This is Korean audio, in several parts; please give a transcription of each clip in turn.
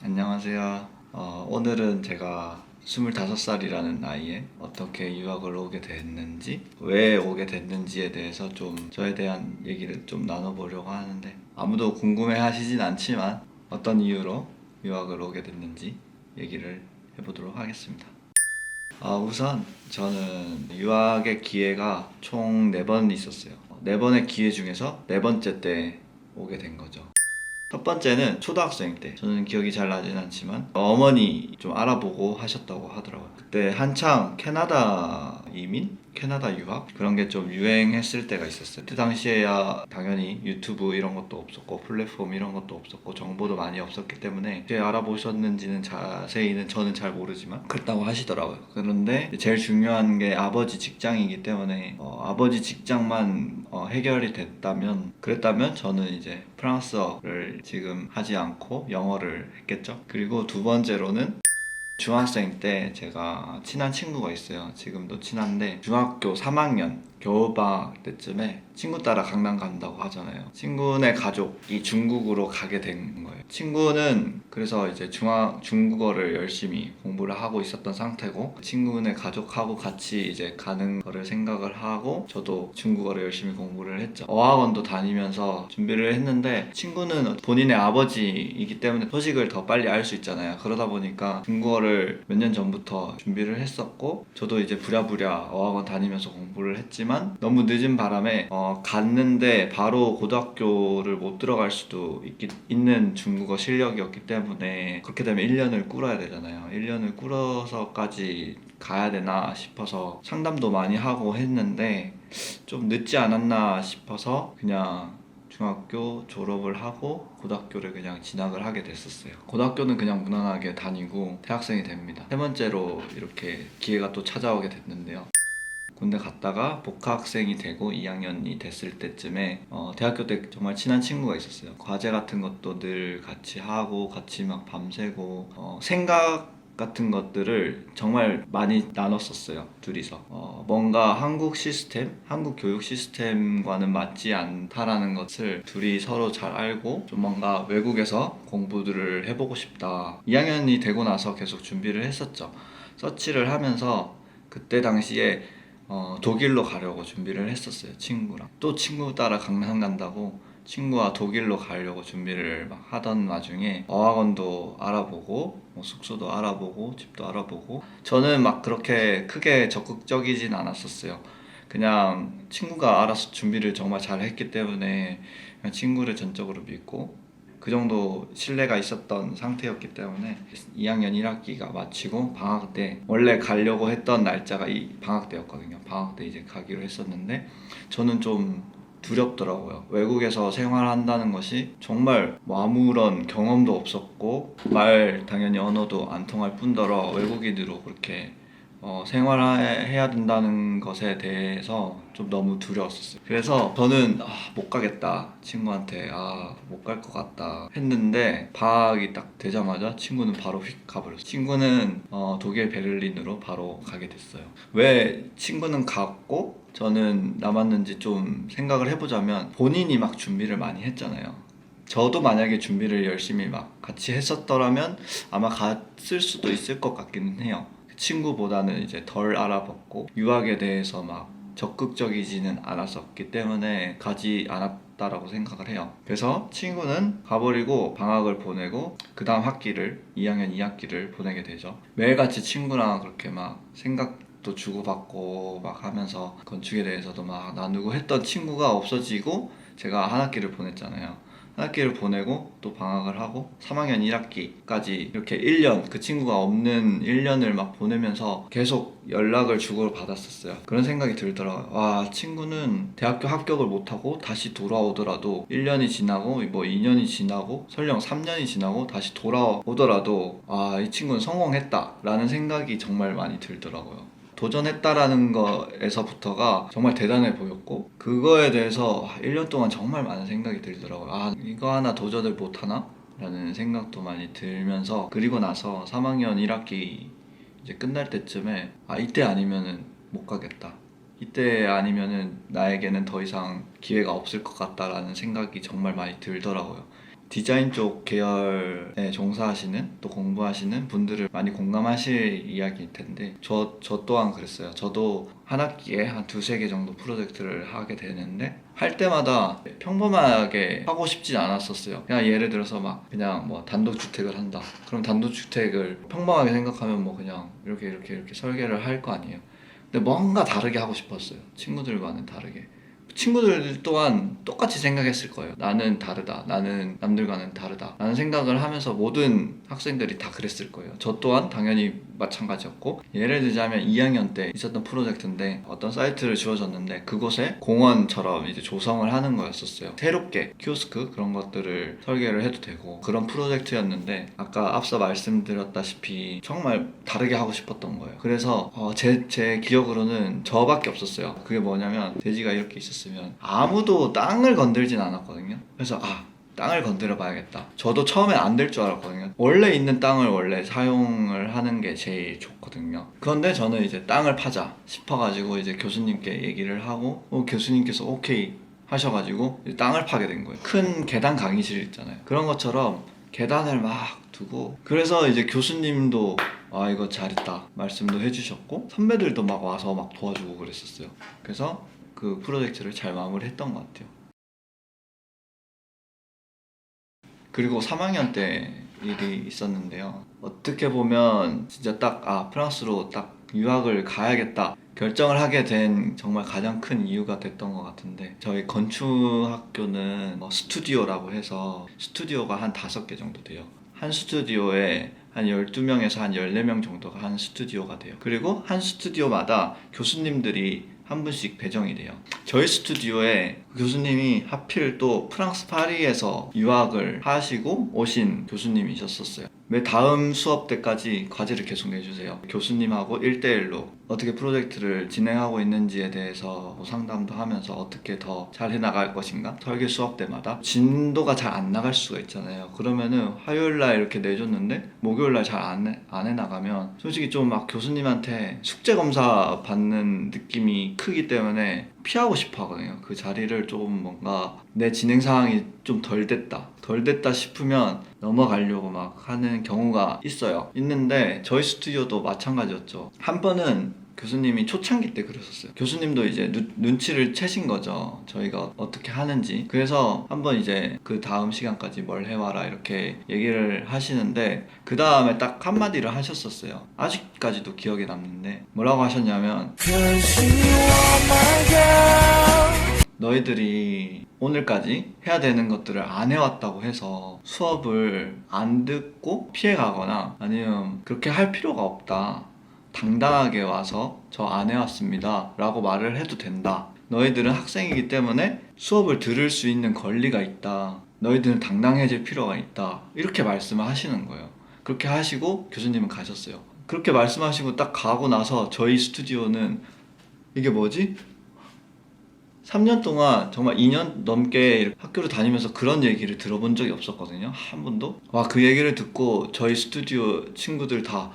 안녕하세요. 어, 오늘은 제가 25살이라는 나이에 어떻게 유학을 오게 됐는지, 왜 오게 됐는지에 대해서 좀 저에 대한 얘기를 좀 나눠보려고 하는데 아무도 궁금해 하시진 않지만 어떤 이유로 유학을 오게 됐는지 얘기를 해보도록 하겠습니다. 아, 우선 저는 유학의 기회가 총 4번 있었어요. 4번의 기회 중에서 네 번째 때 오게 된 거죠. 첫 번째는 초등학생 때 저는 기억이 잘 나진 않지만 어머니 좀 알아보고 하셨다고 하더라고요 그때 한창 캐나다 이민? 캐나다 유학? 그런 게 좀 유행했을 때가 있었어요 그때 당시에야 당연히 유튜브 이런 것도 없었고 플랫폼 이런 것도 없었고 정보도 많이 없었기 때문에 어떻게 알아보셨는지는 자세히는 저는 잘 모르지만 그렇다고 하시더라고요 그런데 제일 중요한 게 아버지 직장이기 때문에 어, 아버지 직장만 어, 해결이 됐다면 그랬다면 저는 이제 프랑스어를 지금 하지 않고 영어를 했겠죠. 그리고 두 번째로는 중학생 때 제가 친한 친구가 있어요. 지금도 친한데 중학교 3학년 겨울방학 때쯤에 친구 따라 강남 간다고 하잖아요. 친구네 가족이 중국으로 가게 된 거예요. 친구는 그래서 이제 중학 중국어를 열심히 공부를 하고 있었던 상태고 친구네 가족하고 같이 이제 가는 거를 생각을 하고 저도 중국어를 열심히 공부를 했죠. 어학원도 다니면서 준비를 했는데 친구는 본인의 아버지이기 때문에 소식을 더 빨리 알 수 있잖아요. 그러다 보니까 중국어를 몇 년 전부터 준비를 했었고 저도 이제 부랴부랴 어학원 다니면서 공부를 했지만 너무 늦은 바람에 어, 갔는데 바로 고등학교를 못 들어갈 수도 있기, 있는 중국어 실력이었기 때문에 그렇게 되면 1년을 꿇어야 되잖아요. 1년을 꿇어서까지 가야 되나 싶어서 상담도 많이 하고 했는데 좀 늦지 않았나 싶어서 그냥 중학교 졸업을 하고 고등학교를 그냥 진학을 하게 됐었어요. 고등학교는 그냥 무난하게 다니고 대학생이 됩니다. 세 번째로 이렇게 기회가 또 찾아오게 됐는데요. 군대 갔다가 복학생이 되고 2학년이 됐을 때쯤에 어, 대학교 때 정말 친한 친구가 있었어요. 과제 같은 것도 늘 같이 하고 같이 막 밤새고 어, 생각 같은 것들을 정말 많이 나눴었어요 둘이서. 어, 뭔가 한국 시스템 한국 교육 시스템과는 맞지 않다라는 것을 둘이 서로 잘 알고 좀 뭔가 외국에서 공부들을 해보고 싶다. 2학년이 되고 나서 계속 준비를 했었죠. 서치를 하면서 그때 당시에 어, 독일로 가려고 준비를 했었어요 친구랑. 또 친구 따라 강남 간다고 친구와 독일로 가려고 준비를 막 하던 와중에 어학원도 알아보고 뭐 숙소도 알아보고 집도 알아보고. 저는 막 그렇게 크게 적극적이진 않았었어요. 그냥 친구가 알아서 준비를 정말 잘 했기 때문에 그냥 친구를 전적으로 믿고 그 정도 신뢰가 있었던 상태였기 때문에 2학년 1학기가 마치고 방학 때 원래 가려고 했던 날짜가 이 방학 때였거든요. 방학 때 이제 가기로 했었는데 저는 좀 두렵더라고요. 외국에서 생활한다는 것이 정말 뭐 아무런 경험도 없었고 말 당연히 언어도 안 통할 뿐더러 외국인으로 그렇게 어, 생활해야 된다는 것에 대해서 좀 너무 두려웠었어요. 그래서 저는 아, 못 가겠다 친구한테 아 못 갈 것 같다 했는데 방학이 딱 되자마자 친구는 바로 휙 가버렸어요. 친구는 어, 독일 베를린으로 바로 가게 됐어요. 왜 친구는 갔고 저는 남았는지 좀 생각을 해보자면 본인이 막 준비를 많이 했잖아요. 저도 만약에 준비를 열심히 막 같이 했었더라면 아마 갔을 수도 있을 것 같기는 해요. 그 친구보다는 이제 덜 알아봤고 유학에 대해서 막 적극적이지는 않았었기 때문에 가지 않았다라고 생각을 해요. 그래서 친구는 가버리고 방학을 보내고 그 다음 학기를 2학년 2학기를 보내게 되죠. 매일같이 친구랑 그렇게 막 생각도 주고받고 막 하면서 건축에 대해서도 막 나누고 했던 친구가 없어지고 제가 한 학기를 보냈잖아요. 한 학기를 보내고 또 방학을 하고 3학년 1학기까지 이렇게 1년 그 친구가 없는 1년을 막 보내면서 계속 연락을 주고 받았었어요. 그런 생각이 들더라고요. 와 친구는 대학교 합격을 못하고 다시 돌아오더라도 1년이 지나고 뭐 2년이 지나고 설령 3년이 지나고 다시 돌아오더라도 아 이 친구는 성공했다라는 생각이 정말 많이 들더라고요. 도전했다라는 거에서부터가 정말 대단해 보였고 그거에 대해서 1년 동안 정말 많은 생각이 들더라고요. 아 이거 하나 도전을 못 하나? 라는 생각도 많이 들면서 그리고 나서 3학년 1학기 이제 끝날 때쯤에 아 이때 아니면은 못 가겠다. 이때 아니면은 나에게는 더 이상 기회가 없을 것 같다라는 생각이 정말 많이 들더라고요. 디자인 쪽 계열에 종사하시는 또 공부하시는 분들을 많이 공감하실 이야기일 텐데 저, 저 또한 그랬어요. 저도 한 학기에 한 두세 개 정도 프로젝트를 하게 되는데 할 때마다 평범하게 하고 싶진 않았었어요. 그냥 예를 들어서 막 그냥 뭐 단독주택을 한다. 그럼 단독주택을 평범하게 생각하면 뭐 그냥 이렇게 이렇게 이렇게 설계를 할 거 아니에요. 근데 뭔가 다르게 하고 싶었어요. 친구들과는 다르게. 친구들 또한 똑같이 생각했을 거예요. 나는 다르다. 나는 남들과는 다르다. 라는 생각을 하면서 모든 학생들이 다 그랬을 거예요. 저 또한 당연히 마찬가지였고 예를 들자면 2학년 때 있었던 프로젝트인데 어떤 사이트를 주어졌는데 그곳에 공원처럼 이제 조성을 하는 거였었어요. 새롭게 키오스크 그런 것들을 설계를 해도 되고 그런 프로젝트였는데 아까 앞서 말씀드렸다시피 정말 다르게 하고 싶었던 거예요. 그래서 어, 제, 제 기억으로는 저밖에 없었어요. 그게 뭐냐면 돼지가 이렇게 있었 으면 아무도 땅을 건들진 않았거든요. 그래서 아 땅을 건드려 봐야겠다. 저도 처음에 안될 줄 알았거든요. 원래 있는 땅을 원래 사용을 하는 게 제일 좋거든요. 그런데 저는 이제 땅을 파자 싶어가지고 이제 교수님께 얘기를 하고 어, 교수님께서 오케이 하셔가지고 땅을 파게 된 거예요. 큰 계단 강의실 있잖아요. 그런 것처럼 계단을 막 두고 그래서 이제 교수님도 아 이거 잘했다 말씀도 해주셨고 선배들도 막 와서 막 도와주고 그랬었어요. 그래서 그 프로젝트를 잘 마무리했던 것 같아요. 그리고 3학년 때 일이 있었는데요. 어떻게 보면 진짜 딱, 아, 프랑스로 딱 유학을 가야겠다. 결정을 하게 된 정말 가장 큰 이유가 됐던 것 같은데, 저희 건축학교는 뭐 스튜디오라고 해서 스튜디오가 한 다섯 개 정도 돼요. 한 스튜디오에 한 12명에서 한 14명 정도가 한 스튜디오가 돼요. 그리고 한 스튜디오마다 교수님들이 한 분씩 배정이 돼요. 저희 스튜디오에 교수님이 하필 또 프랑스 파리에서 유학을 하시고 오신 교수님이셨었어요. 매 다음 수업 때까지 과제를 계속 내주세요. 교수님하고 1대1로 어떻게 프로젝트를 진행하고 있는지에 대해서 뭐 상담도 하면서 어떻게 더 잘 해나갈 것인가? 설계 수업 때마다 진도가 잘 안 나갈 수가 있잖아요. 그러면은 화요일 날 이렇게 내줬는데 목요일 날 잘 안 안 해나가면 솔직히 좀 막 교수님한테 숙제 검사 받는 느낌이 크기 때문에 피하고 싶어 하거든요. 그 자리를 조금 뭔가 내 진행 상황이 좀 덜 됐다. 덜 됐다 싶으면 넘어가려고 막 하는 경우가 있어요. 있는데 저희 스튜디오도 마찬가지였죠. 한 번은 교수님이 초창기 때 그러셨어요. 교수님도 이제 눈, 눈치를 채신 거죠. 저희가 어떻게 하는지. 그래서 한번 이제 그 다음 시간까지 뭘 해와라 이렇게 얘기를 하시는데 그 다음에 딱 한마디를 하셨었어요. 아직까지도 기억에 남는데 뭐라고 하셨냐면 너희들이 오늘까지 해야 되는 것들을 안 해왔다고 해서 수업을 안 듣고 피해가거나 아니면 그렇게 할 필요가 없다. 당당하게 와서 저 안 해왔습니다. 라고 말을 해도 된다. 너희들은 학생이기 때문에 수업을 들을 수 있는 권리가 있다. 너희들은 당당해질 필요가 있다. 이렇게 말씀을 하시는 거예요. 그렇게 하시고 교수님은 가셨어요. 그렇게 말씀하시고 딱 가고 나서 저희 스튜디오는 이게 뭐지? 3년 동안 정말 2년 넘게 학교를 다니면서 그런 얘기를 들어본 적이 없었거든요. 한 번도. 와, 그 얘기를 듣고 저희 스튜디오 친구들 다,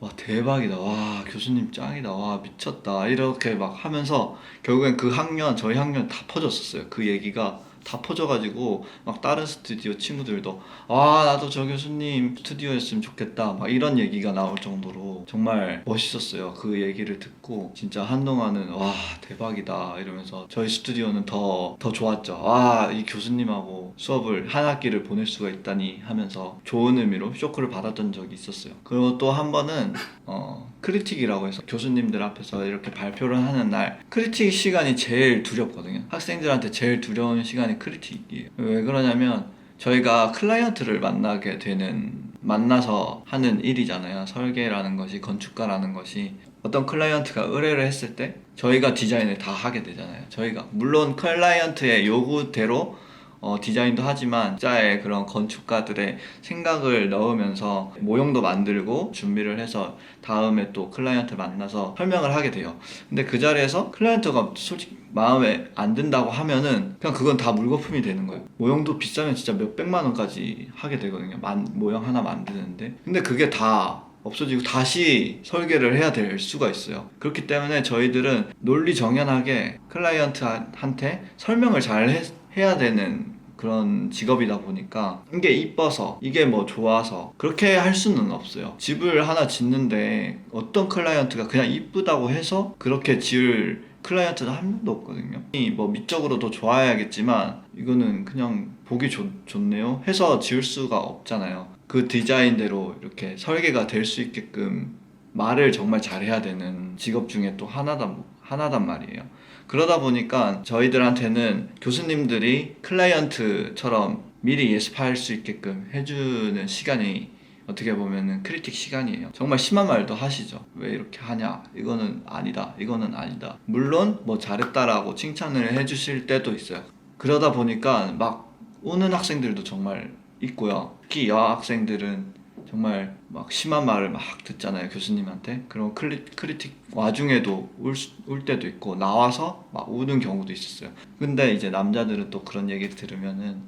와, 대박이다. 와, 교수님 짱이다. 와, 미쳤다. 이렇게 막 하면서 결국엔 그 학년, 저희 학년 다 퍼졌었어요. 그 얘기가 다 퍼져가지고 막 다른 스튜디오 친구들도 아 나도 저 교수님 스튜디오였으면 좋겠다 막 이런 얘기가 나올 정도로 정말 멋있었어요. 그 얘기를 듣고 진짜 한동안은 와 대박이다 이러면서 저희 스튜디오는 더 더 좋았죠. 와이 교수님하고 수업을 한 학기를 보낼 수가 있다니 하면서 좋은 의미로 쇼크를 받았던 적이 있었어요. 그리고 또 한 번은 어 크리틱이라고 해서 교수님들 앞에서 이렇게 발표를 하는 날 크리틱 시간이 제일 두렵거든요. 학생들한테 제일 두려운 시간이 크리틱이에요. 왜 그러냐면 저희가 클라이언트를 만나게 되는 만나서 하는 일이잖아요. 설계라는 것이 건축가라는 것이. 어떤 클라이언트가 의뢰를 했을 때 저희가 디자인을 다 하게 되잖아요. 저희가 물론 클라이언트의 요구대로 어, 디자인도 하지만 짜의 그런 건축가들의 생각을 넣으면서 모형도 만들고 준비를 해서 다음에 또 클라이언트 만나서 설명을 하게 돼요. 근데 그 자리에서 클라이언트가 솔직히 마음에 안 든다고 하면은 그냥 그건 다 물거품이 되는 거예요. 모형도 비싸면 진짜 몇 백만 원까지 하게 되거든요. 만, 모형 하나 만드는데. 근데 그게 다 없어지고 다시 설계를 해야 될 수가 있어요. 그렇기 때문에 저희들은 논리 정연하게 클라이언트한테 설명을 잘 해, 해야 되는 그런 직업이다 보니까 이게 이뻐서 이게 뭐 좋아서 그렇게 할 수는 없어요. 집을 하나 짓는데 어떤 클라이언트가 그냥 이쁘다고 해서 그렇게 지을 클라이언트는 한 명도 없거든요. 이뭐 미적으로도 좋아야겠지만 이거는 그냥 보기 좋, 좋네요 해서 지을 수가 없잖아요. 그 디자인대로 이렇게 설계가 될 수 있게끔 말을 정말 잘해야 되는 직업 중에 또 하나단 하나단 말이에요. 그러다 보니까 저희들한테는 교수님들이 클라이언트처럼 미리 예습할 수 있게끔 해주는 시간이 어떻게 보면은 크리틱 시간이에요. 정말 심한 말도 하시죠. 왜 이렇게 하냐? 이거는 아니다. 이거는 아니다. 물론 뭐 잘했다라고 칭찬을 해주실 때도 있어요. 그러다 보니까 막 우는 학생들도 정말 있고요. 특히 여학생들은 정말 막 심한 말을 막 듣잖아요 교수님한테. 그런 클리, 크리틱 와중에도 울, 수- 울 때도 있고 나와서 막 우는 경우도 있었어요. 근데 이제 남자들은 또 그런 얘기 들으면은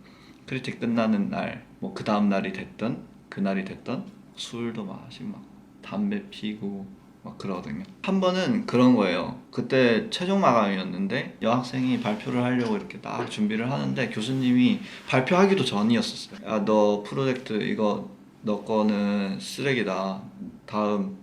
크리틱 끝나는 날 뭐 그 다음 날이 됐던 그날이 됐던 술도 마시고 막 담배 피고 막 그러거든요. 한 번은 그런 거예요. 그때 최종 마감이었는데 여학생이 발표를 하려고 이렇게 딱 준비를 하는데 교수님이 발표하기도 전이었었어요. 야 너 프로젝트 이거 너 거는 쓰레기다. 다음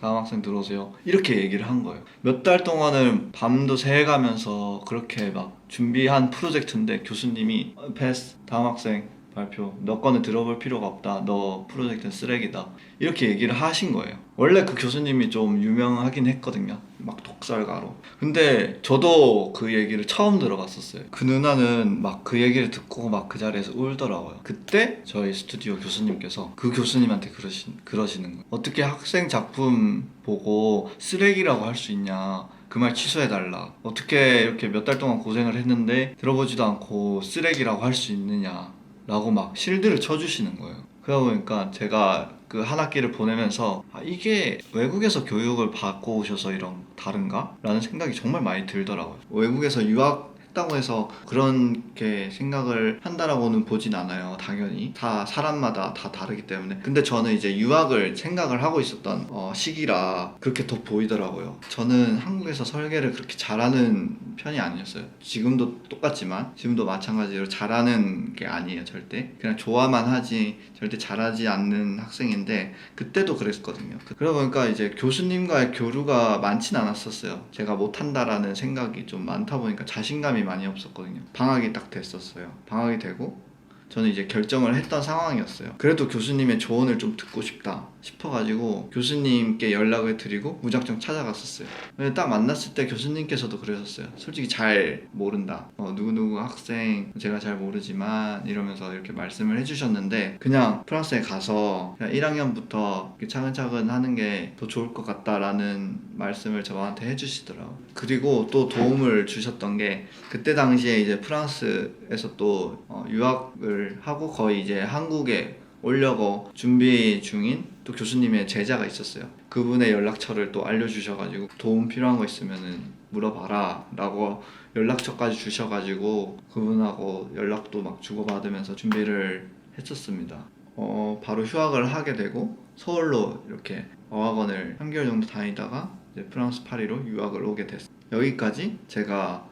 다음 학생 들어오세요. 이렇게 얘기를 한 거예요. 몇 달 동안을 밤도 새가면서 그렇게 막 준비한 프로젝트인데 교수님이 어, 패스 다음 학생 발표 너 거는 들어볼 필요가 없다. 너 프로젝트는 쓰레기다. 이렇게 얘기를 하신 거예요. 원래 그 교수님이 좀 유명하긴 했거든요. 막 독설가로. 근데 저도 그 얘기를 처음 들어봤었어요. 그 누나는 막 그 얘기를 듣고 막 그 자리에서 울더라고요. 그때 저희 스튜디오 교수님께서 그 교수님한테 그러시, 그러시는 거예요. 어떻게 학생 작품 보고 쓰레기라고 할 수 있냐. 그말 취소해달라. 어떻게 이렇게 몇 달 동안 고생을 했는데 들어보지도 않고 쓰레기라고 할 수 있느냐. 라고 막 실드를 쳐주시는 거예요. 그러다 보니까 제가 그 한 학기를 보내면서 아, 이게 외국에서 교육을 받고 오셔서 이런 다른가? 라는 생각이 정말 많이 들더라고요. 외국에서 유학 했다고 해서 그렇게 생각을 한다라고는 보진 않아요. 당연히 다 사람마다 다 다르기 때문에. 근데 저는 이제 유학을 생각을 하고 있었던 어, 시기라 그렇게 더 보이더라고요. 저는 한국에서 설계를 그렇게 잘하는 편이 아니었어요. 지금도 똑같지만 지금도 마찬가지로 잘하는 게 아니에요. 절대 그냥 좋아만 하지 절대 잘하지 않는 학생인데 그때도 그랬거든요. 그러다 보니까 이제 교수님과의 교류가 많진 않았었어요. 제가 못한다라는 생각이 좀 많다 보니까 자신감이 많이 없었거든요. 방학이 딱 됐었어요. 방학이 되고 저는 이제 결정을 했던 상황이었어요. 그래도 교수님의 조언을 좀 듣고 싶다 싶어가지고 교수님께 연락을 드리고 무작정 찾아갔었어요. 근데 딱 만났을 때 교수님께서도 그러셨어요. 솔직히 잘 모른다. 어, 누구누구 학생 제가 잘 모르지만 이러면서 이렇게 말씀을 해주셨는데 그냥 프랑스에 가서 그냥 1학년부터 차근차근 하는 게 더 좋을 것 같다라는 말씀을 저한테 해주시더라고요. 그리고 또 도움을 주셨던 게 그때 당시에 이제 프랑스에서 또 어, 유학을 하고 거의 이제 한국에 오려고 준비 중인 또 교수님의 제자가 있었어요. 그분의 연락처를 또 알려주셔가지고 도움 필요한 거 있으면은 물어봐라 라고 연락처까지 주셔가지고 그분하고 연락도 막 주고받으면서 준비를 했었습니다. 어, 바로 휴학을 하게 되고 서울로 이렇게 어학원을 3개월 정도 다니다가 이제 프랑스 파리로 유학을 오게 됐어요. 여기까지 제가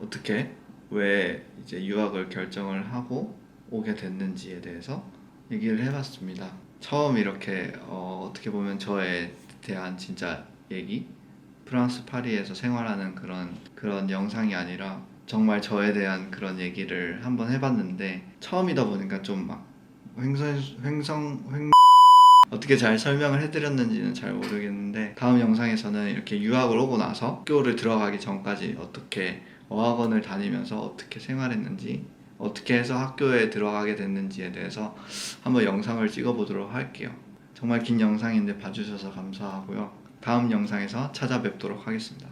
어떻게 왜 이제 유학을 결정을 하고 오게 됐는지에 대해서 얘기를 해봤습니다. 처음 이렇게 어, 어떻게 보면 저에 대한 진짜 얘기, 프랑스 파리에서 생활하는 그런 그런 영상이 아니라 정말 저에 대한 그런 얘기를 한번 해봤는데 처음이다 보니까 좀 막 횡성 횡성 횡 어떻게 잘 설명을 해드렸는지는 잘 모르겠는데 다음 영상에서는 이렇게 유학을 오고 나서 학교를 들어가기 전까지 어떻게 어학원을 다니면서 어떻게 생활했는지 어떻게 해서 학교에 들어가게 됐는지에 대해서 한번 영상을 찍어보도록 할게요. 정말 긴 영상인데 봐주셔서 감사하고요. 다음 영상에서 찾아뵙도록 하겠습니다.